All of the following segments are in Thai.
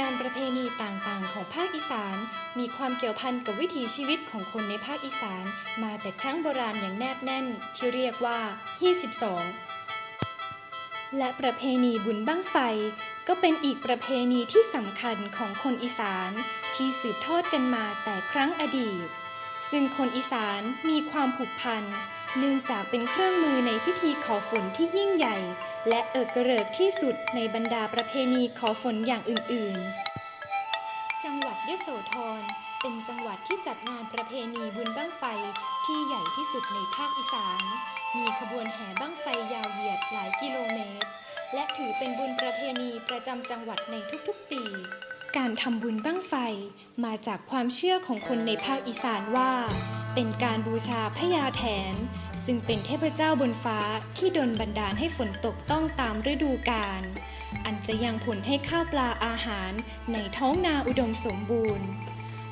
งานประเพณีต่างๆ ของภาคอีสาน มีความเกี่ยวพันกับวิถีชีวิตของคนในภาคอีสาน มาแต่ครั้งโบราณอย่างแนบแน่นที่เรียกว่า22และประเพณีบุญบั้งไฟ ก็เป็นอีกประเพณีที่สำคัญของคนอีสาน ที่สืบทอดกันมาแต่ครั้งอดีต ซึ่งคนอีสานมีความผูกพันเนื่องจากเป็นเครื่องมือในพิธีขอฝนที่ยิ่งใหญ่ และเอิกกระเริกที่สุดในบรรดาประเพณีขอฝนอย่างอื่นๆ จังหวัดยโสธรเป็นจังหวัดที่จัดงานประเพณีบุญบั้งไฟที่ใหญ่ที่สุดในภาคอีสาน มีขบวนแห่บั้งไฟยาวเหยียดหลายกิโลเมตร และถือเป็นบุญประเพณีประจำจังหวัดในทุกๆ ปี การทำบุญบั้งไฟมาจากความเชื่อของคนในภาคอีสานว่า เป็นการบูชาพญาแถน ซึ่งเป็นเทพเจ้าบนฟ้าที่ดลบันดาลให้ฝนตกต้องตามฤดูกาล อันจะยังผลให้ข้าวปลาอาหารในท้องนาอุดมสมบูรณ์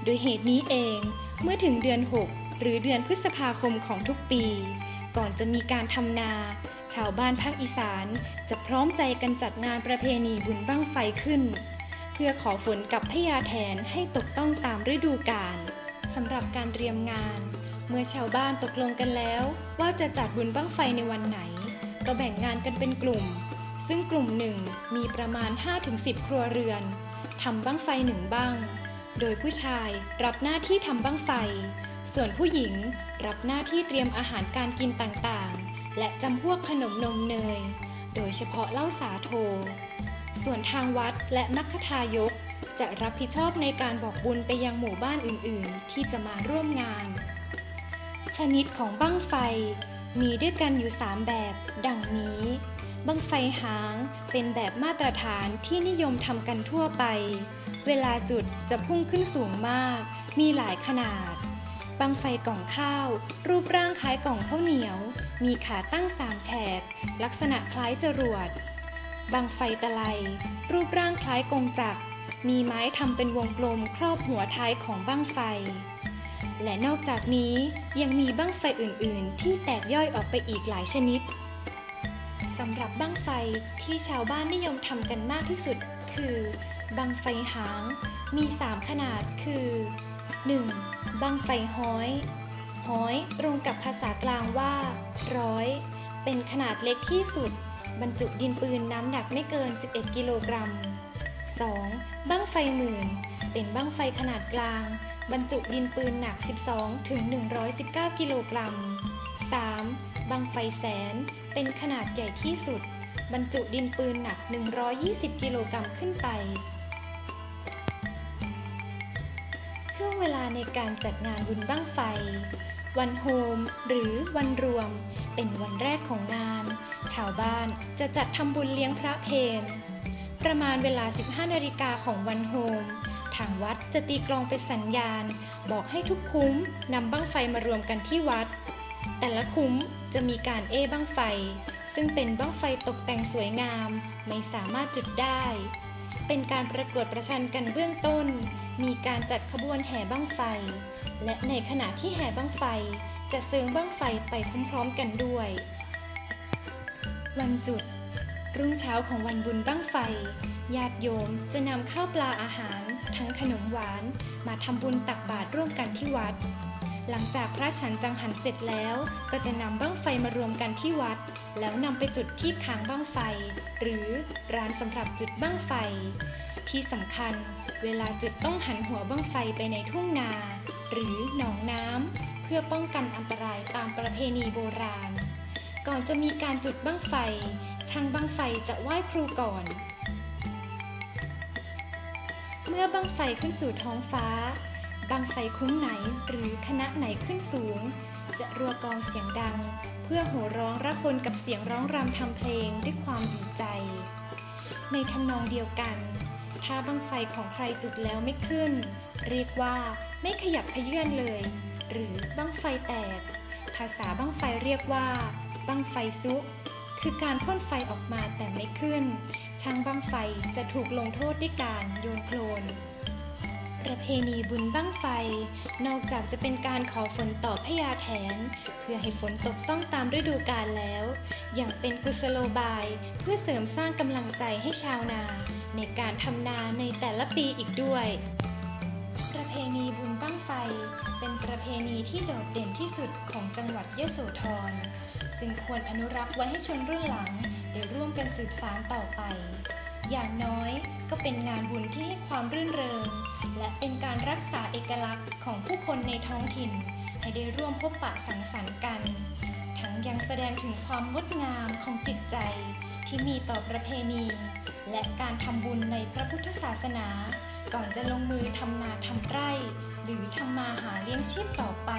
โดยเหตุนี้เองเมื่อถึงเดือน 6 หรือเดือนพฤษภาคมของทุกปี ก่อนจะมีการทำนา ชาวบ้านภาคอีสานจะพร้อมใจกันจัดงานประเพณีบุญบั้งไฟขึ้น เพื่อขอฝนกับพญาแถนให้ตกต้องตามฤดูกาลสำหรับการเตรียมงาน เมื่อชาวบ้านตกลงกันแล้วว่าจะจัดบุญบั้งไฟในวันไหน ก็แบ่งงานกันเป็นกลุ่ม ซึ่งกลุ่มหนึ่งมีประมาณ 5-10 ครัวเรือนทำบั้งไฟหนึ่งบั้งโดยผู้ชายรับหน้าที่ทำบั้งไฟ ส่วนผู้หญิงรับหน้าที่เตรียมอาหารการกินต่างๆ และจำพวกขนมนมเนย โดยเฉพาะเหล้าสาโท ส่วนทางวัดและมัคคทายกจะรับผิดชอบในการบอกบุญไปยังหมู่บ้านอื่นๆ ที่จะมาร่วมงาน ชนิดของบั้งไฟ มีด้วยกันอยู่ 3 แบบ ดังนี้ บั้งไฟหางเป็นแบบมาตรฐานที่นิยมทำกันทั่วไป เวลาจุดจะพุ่งขึ้นสูงมาก มีหลายขนาด บั้งไฟกล่องข้าว รูปร่างคล้ายกล่องข้าวเหนียว มีขาตั้งสามแฉก ลักษณะคล้ายจรวด บังไฟตะไล รูปร่างคล้ายกงจักร มีไม้ทำเป็นวงกลมครอบหัวท้ายของบั้งไฟ และนอกจากนี้ยังมีบั้งไฟอื่น ๆ ที่แตกย่อยออกไปอีกหลายชนิดสำหรับบั้งไฟที่ชาวบ้านนิยมทำกันมากที่สุด คือบั้งไฟหาง มี 3 ขนาดคือ 1. บั้งไฟห้อย ห้อยตรงกับภาษากลางว่าร้อย เป็นขนาดเล็กที่สุด บรรจุดินปืนน้ำหนักไม่เกิน 11 กิโลกรัม 2. บั้งไฟหมื่น เป็นบั้งไฟขนาดกลาง บรรจุดินปืนหนัก 12 ถึง 119 กิโลกรัม 3. บั้งไฟแสน เป็นขนาดใหญ่ที่สุด บรรจุดินปืนหนัก 120 กิโลกรัมขึ้นไป ช่วงเวลาในการจัดงานบุญบั้งไฟ วันโฮม หรือวันรวม เป็นวันแรกของงาน ชาวบ้านจะจัดทำบุญเลี้ยงพระเพนประมาณเวลา 15 นาฬิกาของวันโฮม ทางวัดจะตีกลองเป็นสัญญาณ บอกให้ทุกคุ้มนำบั้งไฟมารวมกันที่วัด แต่ละคุ้มจะมีการเอบั้งไฟ ซึ่งเป็นบั้งไฟตกแต่งสวยงาม ไม่สามารถจุดได้ เป็นการประกวดประชันกันเบื้องต้น มีการจัดขบวนแห่บั้งไฟ และในขณะที่แห่บั้งไฟ จะเซิงบั้งไฟไปพร้อมๆกันด้วย วันจุด รุ่งเช้าของวันบุญบั้งไฟ ญาติโยมจะนำข้าวปลาอาหาร ทั้งขนมหวาน มาทำบุญตักบาตรร่วมกันที่วัด หลังจากพระฉันจังหันเสร็จแล้ว ก็จะนำบั้งไฟมารวมกันที่วัด แล้วนำไปจุดที่ค้างบั้งไฟ หรือร้านสำหรับจุดบั้งไฟ ที่สำคัญ เวลาจุดต้องหันหัวบั้งไฟไปในทุ่งนา หรือหนองน้ำเพื่อป้องกันอันตรายตามประเพณีโบราณ ก่อนจะมีการจุดบั้งไฟ ช่างบั้งไฟจะไหว้ครูก่อน เมื่อบั้งไฟขึ้นสู่ท้องฟ้า บั้งไฟคุ้มไหนหรือคณะไหนขึ้นสูง จะรัวกองเสียงดัง เพื่อโห่ร้องระคนกับเสียงร้องรำทำเพลงด้วยความดีใจ ในทำนองเดียวกัน ถ้าบั้งไฟของใครจุดแล้วไม่ขึ้น เรียกว่าไม่ขยับขยื่นเลย หรือบั้งไฟแตก ภาษาบั้งไฟเรียกว่าบั้งไฟซุก คือการพ่นไฟออกมาแต่ไม่ขึ้นช่างบั้งไฟจะถูกลงโทษด้วยการโยนโคลน ประเพณีบุญบั้งไฟ นอกจากจะเป็นการขอฝนต่อพญาแถน เพื่อให้ฝนตกต้องตามฤดูกาลแล้ว ยังเป็นกุศโลบายเพื่อเสริมสร้างกำลังใจให้ชาวนา ในการทำนาในแต่ละปีอีกด้วย ประเพณีบุญบั้งไฟ เป็นประเพณีที่โดดเด่นที่สุดของจังหวัดยโสธร ซึ่งควรอนุรักษ์ไว้ให้ชนรุ่นหลังได้ร่วมกันสืบสานต่อไป อย่างน้อยก็เป็นงานบุญที่ให้ความรื่นเริง และเป็นการรักษาเอกลักษณ์ของผู้คนในท้องถิ่น ให้ได้ร่วมพบปะสังสรรค์กัน ทั้งยังแสดงถึงความงดงามของจิตใจที่มีต่อประเพณี และการทำบุญในพระพุทธศาสนา ก่อนจะลงมือทำนาทำไร่ หรือทำมาหาเลี้ยงชีพต่อไป